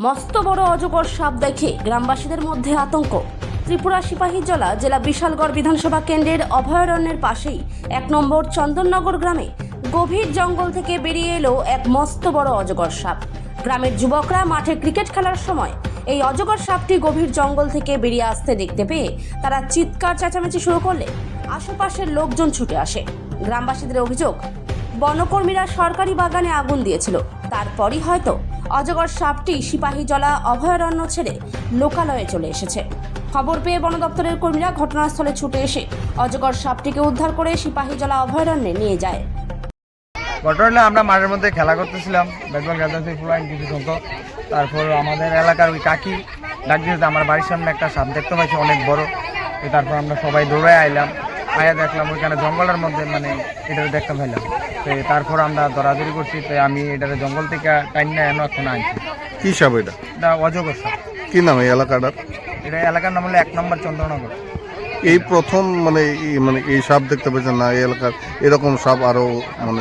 মস্ত বড় অজগর সাপ দেখে গ্রামবাসীদের মধ্যে আতঙ্ক। ত্রিপুরা সিপাহীজলা জেলা বিশালগড় বিধানসভা কেন্দ্রের অভয়ারণ্যের পাশেই এক নম্বর চন্দননগর গ্রামে গভীর জঙ্গল থেকে বেরিয়ে এলো এক মস্ত বড় অজগর সাপ। গ্রামের যুবকরা মাঠে ক্রিকেট খেলার সময় এই অজগর সাপটি গভীর জঙ্গল থেকে বেরিয়ে আসতে দেখতে পেয়ে তারা চিৎকার চেঁচামেচি শুরু করলে আশেপাশের লোকজন ছুটে আসে। গ্রামবাসীদের অভিযোগ, বনকর্মীরা সরকারি বাগানে আগুন দিয়েছিল। তারপরই হয়তো অজগর সাপটি সিপাহীজলা অভয়ারণ্য ছেড়ে লোকালয়ে চলে এসেছে। খবর পেয়ে বন দপ্তরের কর্মীরা ঘটনাস্থলে ছুটে এসে অজগর সাপটিকে উদ্ধার করে সিপাহীজলা অভয়ারণ্যে নিয়ে যায়। ঘটনা আমরা মাঠের মধ্যে খেলা করতেছিলাম। বল খেলতেছি ফুলাইন কিছু সংখ্যক। তারপর আমাদের এলাকার ওই কাকি, ডাক দিতে আমার বাড়ির সামনে একটা সাপ দেখতে পাইছি, অনেক বড়। তারপর আমরা সবাই দৌড়ে আইলাম। আয়া দেখলাম ওইখানে জঙ্গলের মধ্যে মানে এটা দেখতে পাইলাম। তো তারপর আমরা দরাদরি করছি তো আমি এটার জঙ্গল থেকে টাইম না এনে এখন আনছি। কি সাপ এটা? এটা অজগর সাপ। কি নাম এই এলাকাটার? এটা এলাকার নাম হলো এক নম্বর চন্দ্রনগর। এই প্রথম মানে মানে এই সাপ দেখতে পেয়েছেন না এই এলাকার এরকম সাপ আরও মানে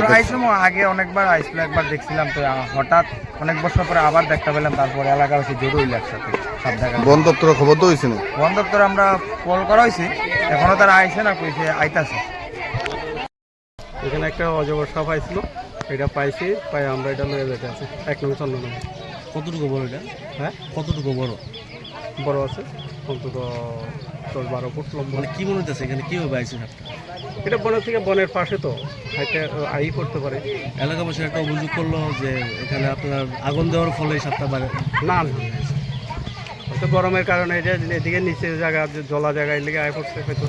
আগে অনেকবার আইছিল একবার দেখছিলাম তো হঠাৎ অনেক বছর পরে আবার দেখতে পেলাম তারপর এলাকাবাসী জড়ো হইল একসাথে সব দেখা বন দপ্তরে খবর তো হয়েছে না বন দপ্তর আমরা কল করা হয়েছে এখনও তারা আইসে না কইছে আইতাছে। এখানে একটা অজগর সাপ আইছিল এটা পাইছি পাই আমরা এটা লয়ে যেতে আছি। এক নম্বর চন্দ্র কতটুকু বড় এটা? হ্যাঁ? কতটুকু বড়? বড় আছে অন্তত দশ বারো ফুট লম্বা। মানে কি মনে হচ্ছে এখানে? কীভাবে আইছে সাপটা? এটা বনের থেকে বনের পাশে তো হাইটে আই করতে পারে। এলাকাবাসী একটা অভিযোগ করল যে এখানে আপনার আগুন দেওয়ার ফলে সাপটা বাড়ে। না না হয়তো গরমের কারণে এটা এদিকে নিচে জায়গা জলা জায়গা এদিকে আয় করছে হয়তো।